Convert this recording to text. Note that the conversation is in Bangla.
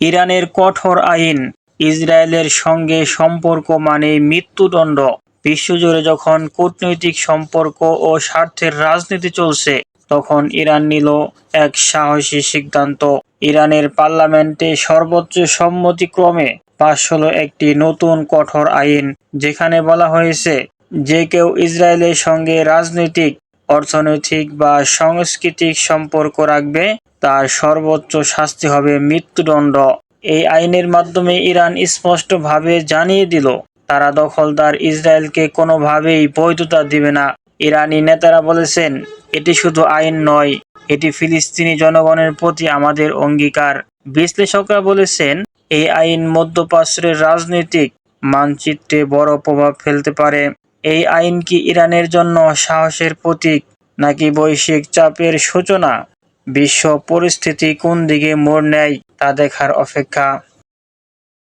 ইরানের কঠোর আইন, ইসরায়েলের সঙ্গে সম্পর্ক মানে মৃত্যুদণ্ড। বিশ্বজুড়ে যখন কূটনৈতিক সম্পর্ক ও স্বার্থের রাজনীতি চলছে, তখন ইরান নিল এক সাহসী সিদ্ধান্ত। ইরানের পার্লামেন্টে সর্বোচ্চ সম্মতিক্রমে পাশ হলো একটি নতুন কঠোর আইন, যেখানে বলা হয়েছে, যে কেউ ইসরায়েলের সঙ্গে রাজনৈতিক, অর্থনৈতিক বা সাংস্কৃতিক সম্পর্ক রাখবে তার সর্বোচ্চ শাস্তি হবে মৃত্যুদণ্ড। এই আইনের মাধ্যমে ইরান স্পষ্টভাবে জানিয়ে দিল, তারা দখলদার ইসরায়েলকে কোনোভাবেই বৈধতা দিবে না। ইরানি নেতারা বলেছেন, এটি শুধু আইন নয়, এটি ফিলিস্তিনি জনগণের প্রতি আমাদের অঙ্গীকার। বিশ্লেষকরা বলেছেন, এই আইন মধ্যপ্রাচ্যের রাজনৈতিক মানচিত্রে বড় প্রভাব ফেলতে পারে। এই আইন কি ইরানের জন্য সাহসের প্রতীক, নাকি বৈশ্বিক চাপের সূচনা? বিশ্ব পরিস্থিতি কোন দিকে মোড় নেয় তা দেখার অপেক্ষা।